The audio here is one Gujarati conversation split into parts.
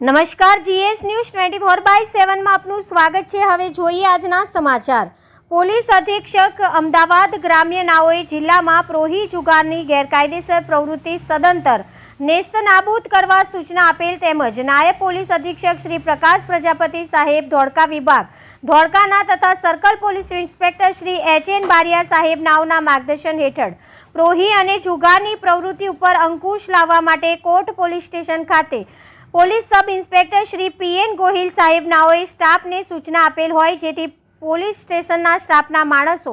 નમસ્કાર, GS news twenty four by સેવનમાં આપનું સ્વાગત છે. હવે જોઈએ આજના સમાચાર. પોલીસ અધિક્ષક અમદાવાદ ગ્રામ્ય નાઓએ જિલ્લામાં પ્રોહી જુગારની ગેરકાયદેસર પ્રવૃત્તિ સદંતર નેસ્ત નાબૂદ કરવા સૂચના આપેલ તેમજ નાયબ પોલીસ અધિક્ષક શ્રી પ્રકાશ પ્રજાપતિ સાહેબ ધોળકા વિભાગ, ધોળકાના તથા circle police inspector Shri H N Baria સાહેબ નાઓના માર્ગદર્શન હેઠળ પ્રોહી અને જુગારની પ્રવૃત્તિ ઉપર અંકુશ લાવવા માટે કોટ પોલીસ સ્ટેશન ખાતે police sub inspector Shri PN Gohil સાહેબ નાઓએ સ્ટાફને સૂચના આપેલ હોય જેથી પોલીસ સ્ટેશનના સ્ટાફના માણસો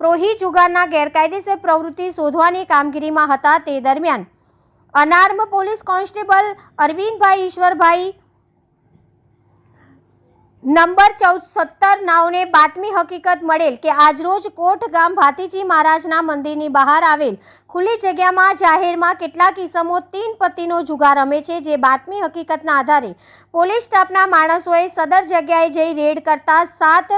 પ્રોહી જુગારના ગેરકાયદેસર પ્રવૃત્તિ શોધવાની કામગીરીમાં હતા તે દરમિયાન unarm police constable Arvindbhai Ishwarbhai number ચૌદ સત્તર નાવને બાતમી હકીકત મળેલ કે આજરોજ કોટ ગામ ભાતીજી મહારાજના મંદિરની બહાર આવેલ ખુલ્લી જગ્યામાં જાહેરમાં કેટલાક ઇસમો તીન પતિનો જુગાર રમે છે, જે બાતમી હકીકતના આધારે પોલીસ સ્ટાફના માણસોએ સદર જગ્યાએ જઈ રેડ કરતા સાત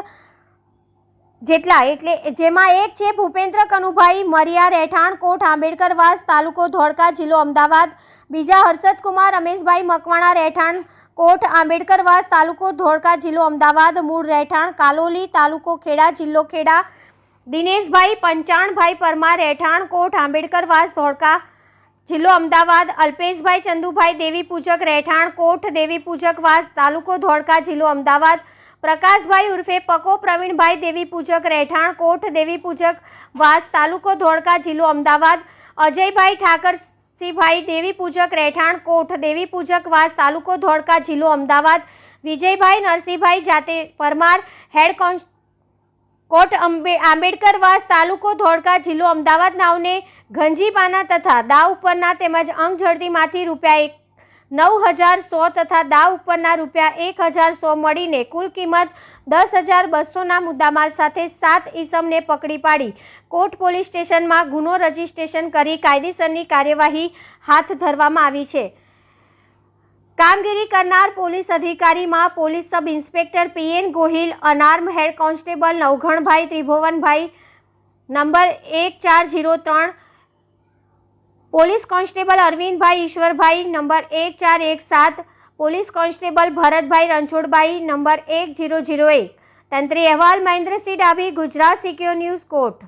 જેટલા એટલે જેમાં એક છે ભૂપેન્દ્ર કનુભાઈ મરિયા રહેઠાણ કોટ આંબેડકરવાસ તાલુકો ધોળકા જિલ્લો અમદાવાદ, બીજા હર્ષદકુમાર રમેશભાઈ મકવાણા રહેઠાણ કોટ આંબેડકરવાસ તાલુકો ધોળકા જિલ્લો અમદાવાદ. મૂળ રહેઠાણ કાલોલી તાલુકો ખેડા, જિલ્લો ખેડા. દિનેશભાઈ પંચાણભાઈ પરમાર રહેઠાણ કોટ આંબેડકરવાસ ધોળકા જિલ્લો અમદાવાદ. અલ્પેશભાઈ ચંદુભાઈ દેવી પૂજક રહેઠાણ કોઠ દેવી પૂજક વાસ તાલુકો ધોળકા જિલ્લો અમદાવાદ. પ્રકાશભાઈ ઉર્ફે પકો પ્રવીણભાઈ દેવી પૂજક રહેઠાણ કોઠ દેવી પૂજક વાસ તાલુકો ધોળકા જિલ્લો અમદાવાદ. અજયભાઈ ઠાકરસિંહભાઈ દેવી પૂજક રહેઠાણ કોઠ, દેવી પૂજક વાસ, તાલુકો ધોળકા જિલ્લો અમદાવાદ. વિજયભાઈ નરસિંહભાઈ જાતે પરમાર, હેડ કોન્સ કોટ અંબે આંબેડકરવાસ તાલુકો ધોળકા જિલ્લો અમદાવાદ. નાવને ગંજીપાના તથા દાવ ઉપરના તેમજ અંગ ઝડતીમાંથી રૂપિયા એક નવ હજાર સો તથા દાવ ઉપરના રૂપિયા એક હજાર સો મળીને કુલ કિંમત દસ હજાર બસોના મુદ્દામાલ સાથે સાત ઈસમને પકડી પાડી. કોટ પોલીસ સ્ટેશનમાં ગુનો રજીસ્ટ્રેશન કરી કાયદેસરની કાર્યવાહી હાથ ધરવામાં આવી છે. કામગીરી કરનાર police અધિકારીમાં police sub inspector PN Gohil, unarmed head constable નવઘણભાઈ Tribhuvanbhai, number એક ચાર જીરો ત્રણ police constable Arvindbhai Ishwarbhai, number એક ચાર એક સાત, police constable Bharatbhai Ranchhodbhai, number એક જીરો જીરો એક. તંત્રી અહેવાલ Mahendrasinh Dabhi, Gujarat secure news court.